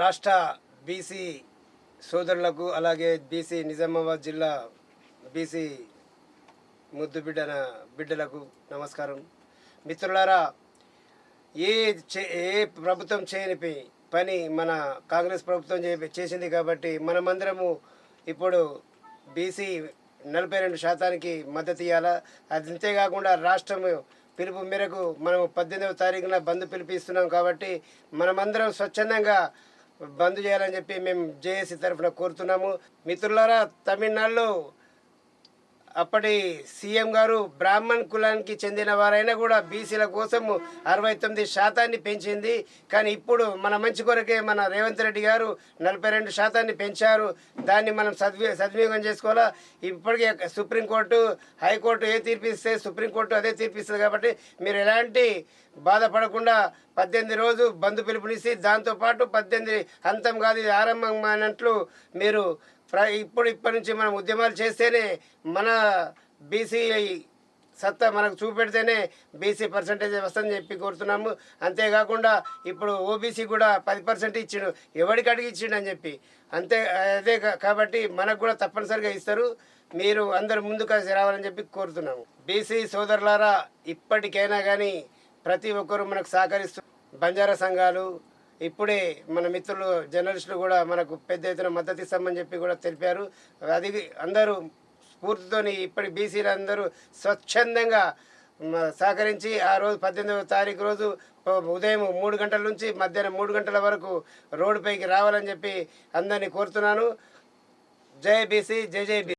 రాష్ట్ర బీసీ సోదరులకు అలాగే బీసీ నిజామాబాద్ జిల్లా బీసీ ముద్దు బిడ్డన బిడ్డలకు నమస్కారం. మిత్రులారా ఏ చే ఏ ప్రభుత్వం చేయని పని మన కాంగ్రెస్ ప్రభుత్వం చేసింది కాబట్టి మనమందరము ఇప్పుడు బీసీ నలభై రెండు శాతానికి మద్దతు ఇవ్వాలా అది అంతేకాకుండా రాష్ట్రం పిలుపు మేరకు మనం పద్దెనిమిదవ తారీఖున బంద్ పిలిపిస్తున్నాం కాబట్టి మనమందరం స్వచ్ఛందంగా బంద్ చేయాలని చెప్పి మేము జేఏసీ తరఫున కోరుతున్నాము. మిత్రులారా తమిళనాడులో అప్పటి సీఎం గారు బ్రాహ్మణ్ కులానికి చెందిన వారైనా కూడా బీసీల కోసం అరవై తొమ్మిది శాతాన్ని పెంచింది. కానీ ఇప్పుడు మన మంచి కొరకే మన రేవంత్ రెడ్డి గారు నలభై రెండు శాతాన్ని పెంచారు. దాన్ని మనం సద్వి సద్వినియోగం చేసుకోవాలా? ఇప్పటికే సుప్రీంకోర్టు హైకోర్టు ఏ తీర్పిస్తే సుప్రీంకోర్టు అదే తీర్పిస్తుంది కాబట్టి మీరు ఎలాంటి బాధపడకుండా పద్దెనిమిది రోజు బంధు పిలుపునిసి దాంతోపాటు పద్దెనిమిది అంతం కాదు ఇది ఆరంభం అన్నట్లు మీరు ఇప్పుడు ఇప్పటి నుంచి మనం ఉద్యమాలు చేస్తేనే మన బీసీ సత్తా మనకు చూపెడితేనే బీసీ పర్సంటేజ్ వస్తుందని చెప్పి కోరుతున్నాము. అంతేకాకుండా ఇప్పుడు ఓబీసీ కూడా పది పర్సెంట్ ఇచ్చిండు. ఎవరికి అడిగి ఇచ్చిండు అని చెప్పి. అంతే అదే కాబట్టి మనకు కూడా తప్పనిసరిగా ఇస్తారు. మీరు అందరూ ముందుకు రావాలని చెప్పి కోరుతున్నాము. బీసీ సోదరులారా ఇప్పటికైనా కానీ ప్రతి ఒక్కరూ మనకు సహకరిస్తూ బంజారా సంఘాలు ఇప్పుడే మన మిత్రులు జర్నలిస్టులు కూడా మనకు పెద్ద ఎత్తున మద్దతు ఇస్తామని చెప్పి కూడా తెలిపారు. అది అందరూ స్ఫూర్తితోని ఇప్పటి బీసీలు అందరూ స్వచ్ఛందంగా సహకరించి ఆ రోజు పద్దెనిమిదవ తారీఖు రోజు ఉదయం మూడు గంటల నుంచి మధ్యాహ్నం మూడు గంటల వరకు రోడ్డుపైకి రావాలని చెప్పి అందరినీ కోరుతున్నాను. జై బీసీ జై జై